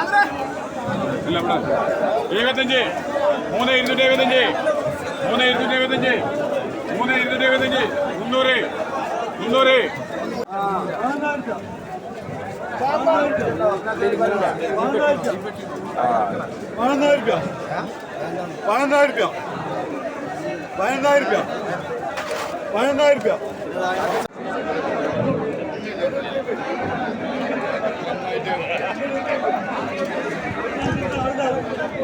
ഇല്ല ഇവിടെ. എഴുപത്തഞ്ച്. മൂന്ന് ഇരുന്നൂറ്റി എഴുപത്തഞ്ച്. മൂന്ന് ഇരുന്നൂറ്റി എഴുപത്തഞ്ച്. മൂന്ന് ഇരുന്നൂറ്റി എഴുപത്തഞ്ച്. മുന്നൂറ്. മുന്നൂറ്. പതിനായിരം രൂപ പതിനായിരം രൂപ പതിനായിരം രൂപ.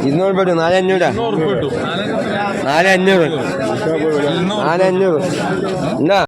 ഇരുന്നൂറ് പെട്ടു നാല് അഞ്ഞൂറാ നാല് അഞ്ഞൂറ് നാല് അഞ്ഞൂറ് എന്നാ?